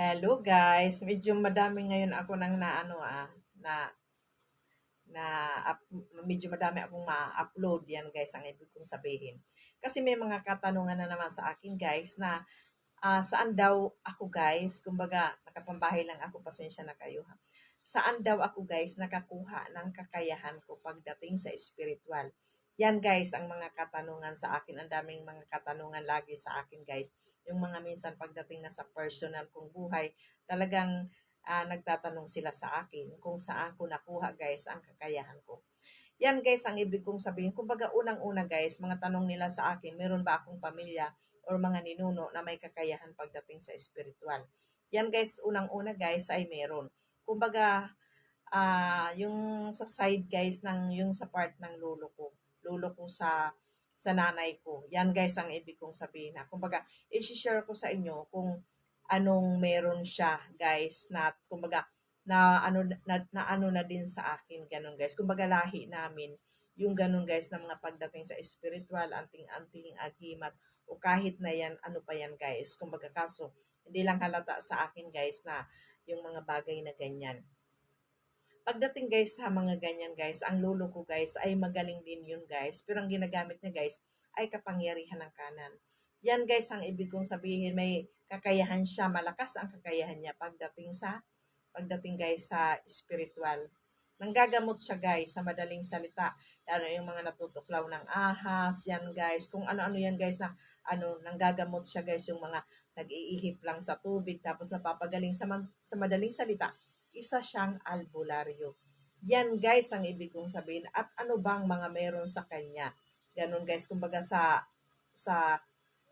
Hello guys, medyo madami ngayon ako nang naano ah, na na up, medyo madami akong ma-upload yan guys ang ibig kong sabihin. Kasi may mga katanungan na naman sa akin guys na ah, saan daw ako guys, kumbaga nakapambahay lang ako, pasensya na kayo ha. Saan daw ako guys nakakuha ng kakayahan ko pagdating sa spiritual. Yan guys ang mga katanungan sa akin. Ang daming mga katanungan lagi sa akin guys. Yung mga minsan pagdating na sa personal kong buhay, talagang ah, nagtatanong sila sa akin kung saan ko nakuha guys ang kakayahan ko. Yan guys ang ibig kong sabihin. Kumbaga unang-una guys, mga tanong nila sa akin, meron ba akong pamilya or mga ninuno na may kakayahan pagdating sa spiritual. Yan guys, unang-una guys ay meron. Kumbaga, ah yung sa side guys ng yung sa part ng lolo ko lolo ko sa sa nanay ko. Yan guys ang ibig kong sabihin na. Kumbaga, i-share ko sa inyo kung anong meron siya guys na kumbaga na ano na, na ano na din sa akin ganun guys. Kumbaga lahi namin yung ganun guys na mga pagdating sa spiritual, anting-anting, agimat o kahit na yan, ano pa yan guys. Kumbaga kaso, hindi lang halata sa akin guys na yung mga bagay na ganyan. Pagdating guys sa mga ganyan guys, ang lolo ko guys ay magaling din yun guys. Pero ang ginagamit niya guys ay kapangyarihan ng kanan. Yan guys ang ibig kong sabihin, may kakayahan siya, malakas ang kakayahan niya pagdating sa pagdating guys sa spiritual. Nanggagamot siya guys sa madaling salita. Ano yung mga natutuklaw ng ahas, yan guys. Kung ano-ano yan guys na ano, nanggagamot siya guys yung mga nag-iihip lang sa tubig tapos napapagaling sa, sa madaling salita isa siyang albularyo. Yan guys ang ibig kong sabihin. At ano bang mga meron sa kanya? Ganun guys, kumbaga sa sa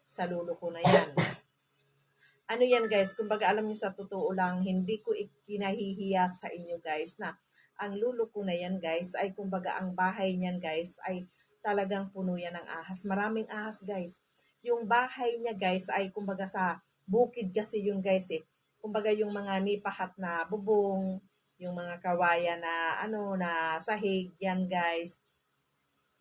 sa lulo ko na yan. Ano yan guys, kumbaga alam niyo sa totoo lang, hindi ko ikinahihiya sa inyo guys na ang lulo ko na yan guys ay kumbaga ang bahay niyan guys ay talagang puno yan ng ahas. Maraming ahas guys. Yung bahay niya guys ay kumbaga sa bukid kasi yun guys eh kumbaga yung mga nipahat na bubong, yung mga kawaya na ano na sahig, yan guys.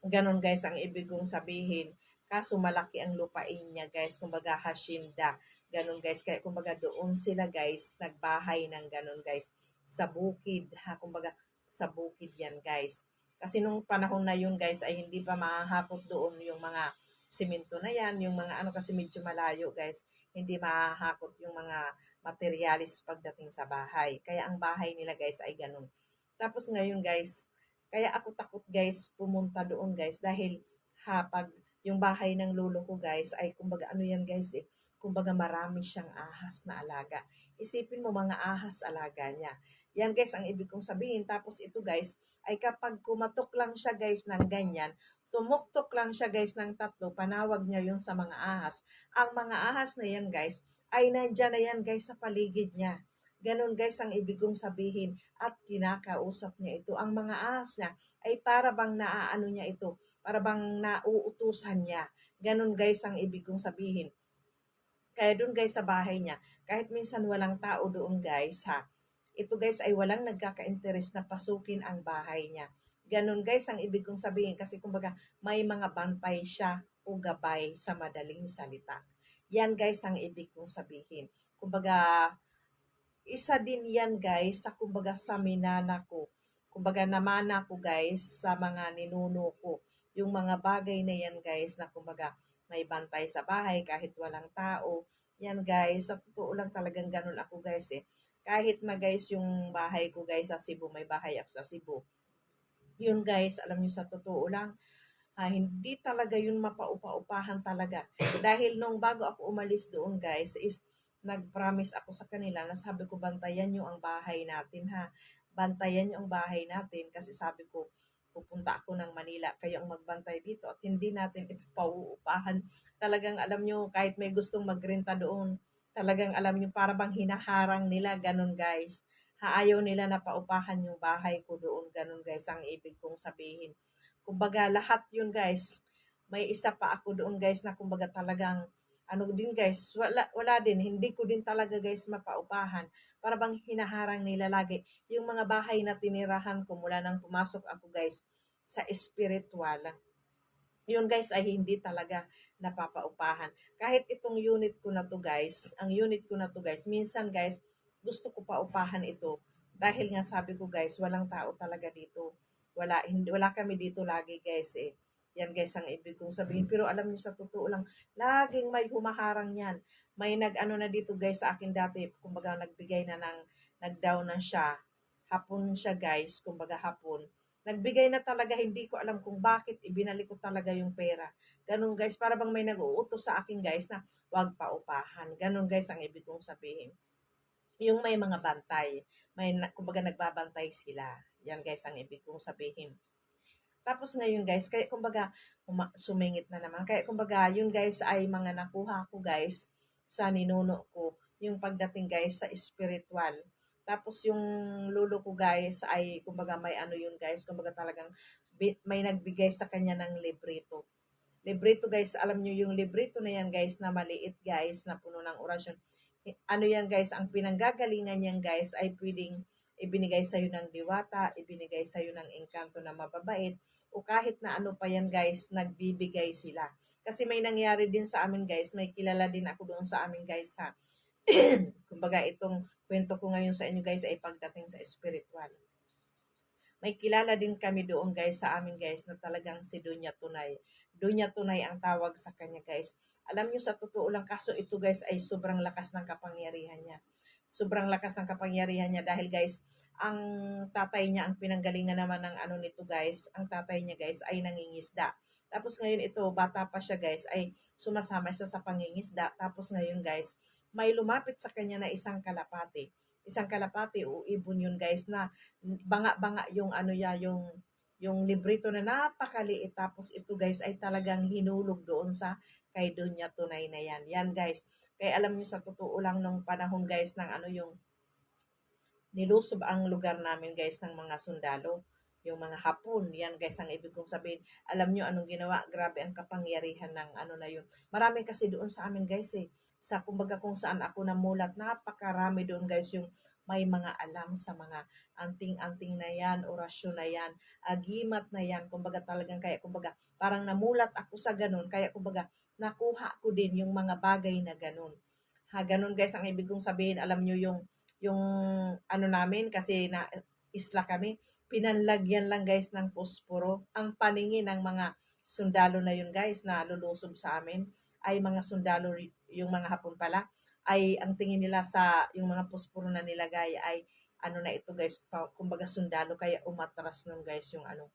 Ganon guys ang ibig kong sabihin. Kaso malaki ang lupain niya guys, kumbaga hasinda. Ganon guys, kaya kumbaga doon sila guys, nagbahay ng ganon guys. Sa bukid, ha, kumbaga sa bukid yan guys. Kasi nung panahon na yun guys ay hindi pa mahahapot doon yung mga simento na yan, yung mga ano kasi medyo malayo guys, hindi mahahakot yung mga materialis pagdating sa bahay. Kaya ang bahay nila guys ay ganun. Tapos ngayon guys, kaya ako takot guys pumunta doon guys dahil ha pag yung bahay ng lolo ko guys ay kumbaga ano yan guys eh, kumbaga marami siyang ahas na alaga. Isipin mo mga ahas alaga niya. Yan guys ang ibig kong sabihin. Tapos ito guys ay kapag kumatok lang siya guys ng ganyan, tumuktok lang siya guys ng tatlo, panawag niya yung sa mga ahas. Ang mga ahas na yan guys ay nandyan na yan guys sa paligid niya. Ganon guys ang ibig kong sabihin at kinakausap niya ito. Ang mga ahas niya ay para bang naaano niya ito, para bang nauutusan niya. Ganon guys ang ibig kong sabihin. Kaya doon guys sa bahay niya, kahit minsan walang tao doon guys ha, ito guys ay walang nagkaka-interest na pasukin ang bahay niya. Ganon guys ang ibig kong sabihin kasi kumbaga may mga bantay siya o gabay sa madaling salita. Yan guys ang ibig kong sabihin. Kumbaga, isa din yan guys sa kumbaga sa minana ko. Kumbaga namana ko guys sa mga ninuno ko. Yung mga bagay na yan guys na kumbaga may bantay sa bahay kahit walang tao. Yan guys, sa totoo lang talagang ganun ako guys eh. Kahit na guys yung bahay ko guys sa Cebu, may bahay ako sa Cebu. Yun guys, alam niyo sa totoo lang, ah, hindi talaga yun mapaupa-upahan talaga. Dahil nung bago ako umalis doon guys, is nag-promise ako sa kanila na sabi ko bantayan nyo ang bahay natin ha. Bantayan nyo ang bahay natin kasi sabi ko pupunta ako ng Manila, kayo ang magbantay dito at hindi natin ito pauupahan. Talagang alam nyo, kahit may gustong magrenta doon, talagang alam nyo, para bang hinaharang nila, ganun guys. Haayaw nila na paupahan yung bahay ko doon, ganun guys, ang ibig kong sabihin. Kumbaga, lahat yun guys. May isa pa ako doon guys na kumbaga talagang ano din guys, wala, wala din, hindi ko din talaga guys mapaupahan. Para bang hinaharang nila lagi. Yung mga bahay na tinirahan ko mula nang pumasok ako guys sa spiritual. yun guys ay hindi talaga napapaupahan. Kahit itong unit ko na to guys, ang unit ko na to guys, minsan guys, gusto ko pa upahan ito. Dahil nga sabi ko guys, walang tao talaga dito. Wala, hindi, wala kami dito lagi guys eh. Yan guys ang ibig kong sabihin. Pero alam niyo sa totoo lang, laging may humaharang yan. May nag-ano na dito guys sa akin dati, kumbaga nagbigay na ng, nag-down na siya. Hapon siya guys, kumbaga hapon. Nagbigay na talaga, hindi ko alam kung bakit ibinalik ko talaga yung pera. Ganun guys, para bang may nag-uutos sa akin guys na wag pa upahan. Ganun guys ang ibig kong sabihin. Yung may mga bantay, may kumbaga nagbabantay sila. Yan guys ang ibig kong sabihin. Tapos ngayon guys, kaya kumbaga sumingit na naman. Kaya kumbaga yun guys ay mga nakuha ko guys sa ninuno ko. Yung pagdating guys sa spiritual. Tapos yung lulo ko guys ay kumbaga may ano yun guys. Kumbaga talagang may nagbigay sa kanya ng librito. Librito guys, alam nyo yung librito na yan guys na maliit guys na puno ng orasyon. Ano yan guys, ang pinanggagalingan yan guys ay pwedeng ibinigay sa'yo ng diwata, ibinigay sa'yo ng engkanto na mababait, o kahit na ano pa yan guys, nagbibigay sila. Kasi may nangyari din sa amin guys, may kilala din ako doon sa amin guys ha. Kumbaga itong kwento ko ngayon sa inyo guys ay pagdating sa spiritual. May kilala din kami doon guys sa amin guys na talagang si Dunya Tunay. Dunya Tunay ang tawag sa kanya guys. Alam nyo sa totoo lang kaso ito guys ay sobrang lakas ng kapangyarihan niya. Sobrang lakas ng kapangyarihan niya dahil guys ang tatay niya ang pinanggalingan naman ng ano nito guys. Ang tatay niya guys ay nangingisda. Tapos ngayon ito bata pa siya guys ay sumasama siya sa pangingisda. Tapos ngayon guys may lumapit sa kanya na isang kalapati. Isang kalapati o ibon yun guys na banga-banga yung ano ya yung yung librito na napakaliit tapos ito guys ay talagang hinulog doon sa kay Dunya Tunay na yan. Yan guys. Kaya alam niyo sa totoo lang nung panahon guys ng ano yung nilusob ang lugar namin guys ng mga sundalo. Yung mga hapon. Yan guys ang ibig kong sabihin. Alam niyo anong ginawa? Grabe ang kapangyarihan ng ano na yun. Marami kasi doon sa amin guys eh. Sa kumbaga kung saan ako namulat, napakarami doon guys yung may mga alam sa mga anting-anting na yan, orasyon na yan, agimat na yan, kumbaga talagang kaya, kumbaga parang namulat ako sa ganun, kaya kumbaga nakuha ko din yung mga bagay na ganun. Ha, ganun guys, ang ibig kong sabihin, alam nyo yung, yung ano namin, kasi na isla kami, pinanlagyan lang guys ng posporo. Ang paningin ng mga sundalo na yun guys, na lulusob sa amin, ay mga sundalo, yung mga hapon pala, ay ang tingin nila sa yung mga posporo na nilagay ay ano na ito guys, kumbaga sundalo kaya umatras nun guys yung ano.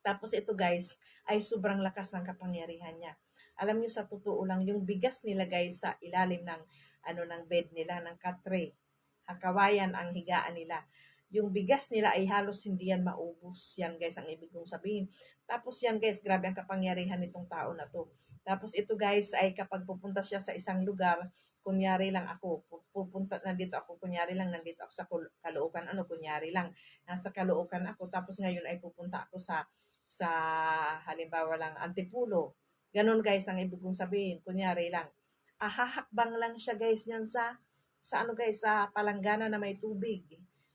Tapos ito guys ay sobrang lakas ng kapangyarihan niya. Alam niyo sa totoo lang yung bigas nila guys sa ilalim ng ano ng bed nila ng katre. Hakawayan ang higaan nila. Yung bigas nila ay halos hindi yan maubos. Yan guys ang ibig kong sabihin. Tapos yan guys, grabe ang kapangyarihan nitong tao na to. Tapos ito guys ay kapag pupunta siya sa isang lugar, kunyari lang ako, pupunta, nandito ako, kunyari lang, nandito ako sa Caloocan, ano, kunyari lang, nasa Caloocan ako, tapos ngayon ay pupunta ako sa, sa, halimbawa lang, Antipulo. Ganon guys, ang ibig kong sabihin, kunyari lang, ahahakbang lang siya guys yan sa, sa ano guys, sa palanggana na may tubig.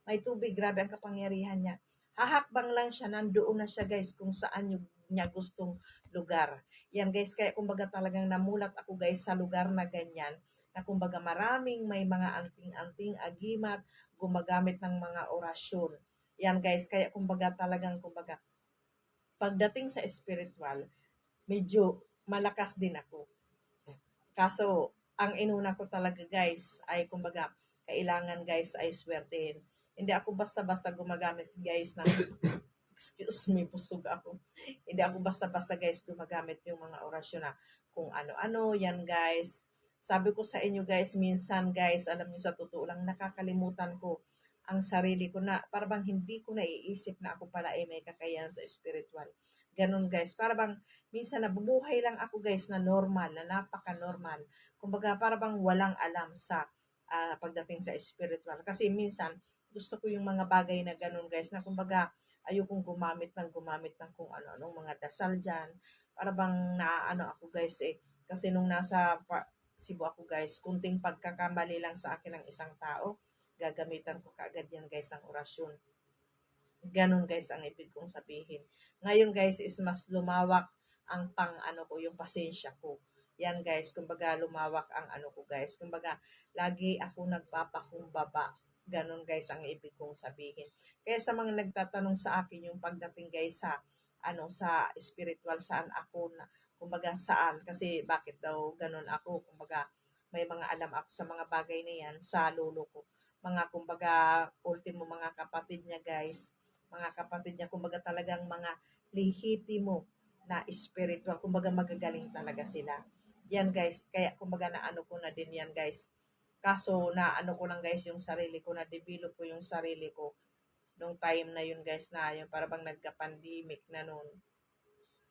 May tubig, grabe ang kapangyarihan niya. Hahakbang lang siya, nandoon na siya guys, kung saan yung, niya gustong lugar. Yan guys, kaya kumbaga talagang namulat ako guys sa lugar na ganyan na kumbaga maraming may mga anting-anting agimat, gumagamit ng mga orasyon. Yan guys, kaya kumbaga talagang kumbaga pagdating sa spiritual, medyo malakas din ako. Kaso, ang inuna ko talaga guys ay kumbaga kailangan guys ay swertein. Hindi ako basta-basta gumagamit guys ng excuse me, busog ako. Hindi ako basta-basta guys gumagamit yung mga orasyon na kung ano-ano, yan guys. Sabi ko sa inyo guys, minsan guys, alam niyo sa totoo lang, nakakalimutan ko ang sarili ko na para bang hindi ko naiisip na ako pala ay may kakayahan sa spiritual. Ganun guys, para bang minsan nabubuhay lang ako guys na normal, na napaka-normal. Kumbaga para bang walang alam sa ah, pagdating sa spiritual. Kasi minsan gusto ko yung mga bagay na ganun guys, na kumbaga ayokong gumamit ng gumamit ng kung ano-anong mga dasal dyan. Para bang naaano ako guys eh. Kasi nung nasa pa- Cebu ako guys, kunting pagkakamali lang sa akin ng isang tao, gagamitan ko kaagad yan guys ang orasyon. Ganon guys ang ibig kong sabihin. Ngayon guys is mas lumawak, ang pang ano ko, yung pasensya ko. Yan guys, kumbaga lumawak ang ano ko guys. Kumbaga, lagi ako nagpapakumbaba. Ganon guys ang ibig kong sabihin. Kaya sa mga nagtatanong sa akin yung pagdating guys sa ano sa spiritual saan ako na kumbaga saan? Kasi bakit daw ganon ako? Kumbaga may mga alam ako sa mga bagay na yan sa lolo ko. Mga kumbaga ultimo mga kapatid niya guys. Mga kapatid niya kumbaga talagang mga lihitimo na spiritual. Kumbaga magagaling talaga sila yan guys. Kaya kumbaga na ano ko na din yan guys. Kaso na ano ko lang guys yung sarili ko. Na develop ko yung sarili ko nung time na yun guys na yung para bang nagka-pandemic na noon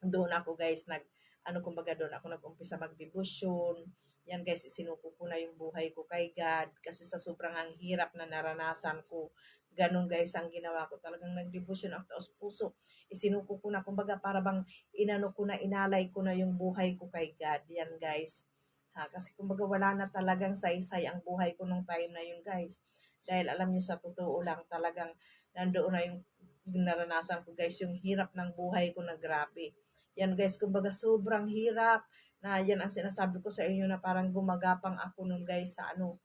doon ako guys nag ano kumbaga doon ako nag-umpisa mag-devotion yan guys isinuko ko na yung buhay ko kay God kasi sa sobrang ang hirap na naranasan ko ganun guys ang ginawa ko. Talagang nag-devotion ako taos puso. Isinuko ko na kumbaga para bang inano ko na inalay ko na yung buhay ko kay God. Yan guys. Ha kasi kumbaga wala na talagang saysay ang buhay ko nung time na yun guys. Dahil alam niyo sa totoo lang talagang nandoon na yung naranasan ko guys yung hirap ng buhay ko na grabe. Yan guys kumbaga sobrang hirap na yan ang sinasabi ko sa inyo na parang gumagapang ako nun guys sa ano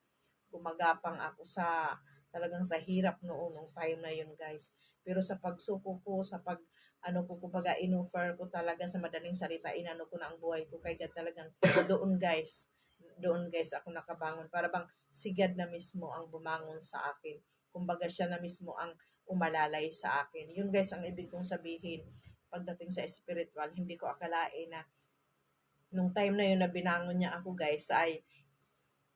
gumagapang ako sa talagang sa hirap noon nung time na yun guys. Pero sa pagsuko ko sa pag ano ko kumbaga inoffer ko talaga sa madaling salita inano ko na ang buhay ko. Kay God talagang doon guys doon guys ako nakabangon para bang si God na mismo ang bumangon sa akin. Kumbaga siya na mismo ang umalalay sa akin. Yun guys ang ibig kong sabihin pagdating sa spiritual hindi ko akalain na nung time na yun na binangon niya ako guys ay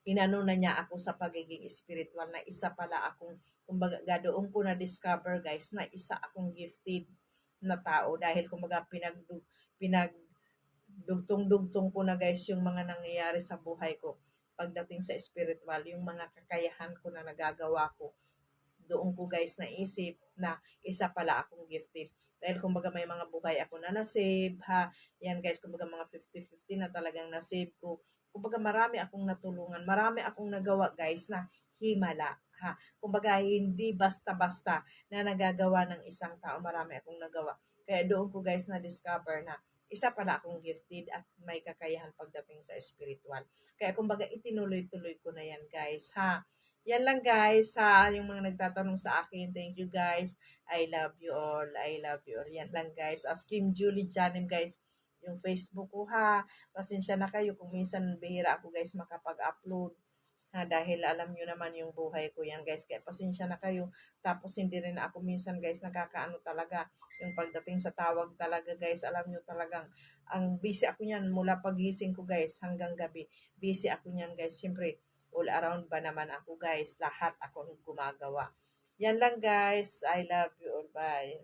inano na niya ako sa pagiging spiritual na isa pala akong kumbaga doon ko na discover guys na isa akong gifted na tao. Dahil kumbaga pinag pinag dugtong-dugtong ko na guys yung mga nangyayari sa buhay ko pagdating sa spiritual yung mga kakayahan ko na nagagawa ko doon ko guys naisip na isa pala akong gifted dahil kumbaga may mga buhay ako na na-save ha? Yan guys kumbaga mga 50-50 na talagang na-save ko. Kumbaga marami akong natulungan marami akong nagawa guys na himala ha? Kumbaga hindi basta-basta na nagagawa ng isang tao marami akong nagawa. Kaya doon ko guys na discover na isa pala akong gifted at may kakayahan pagdating sa spiritual. Kaya kumbaga itinuloy-tuloy ko na yan guys ha yan lang guys ha yung mga nagtatanong sa akin. Thank you guys. I love you all. I love you all. Yan lang guys. As Kim Julie Janim guys yung Facebook ko ha. Pasensya na kayo kung minsan bihira ako guys makapag-upload ha dahil alam nyo naman yung buhay ko. Yan guys kaya pasensya na kayo. Tapos hindi rin ako minsan guys nakakaano talaga yung pagdating sa tawag talaga guys. Alam nyo talagang ang busy ako niyan mula pagising ko guys hanggang gabi. Busy ako niyan guys. Syempre all around ba naman ako guys? Lahat ako gumagawa. Yan lang guys. I love you all. Bye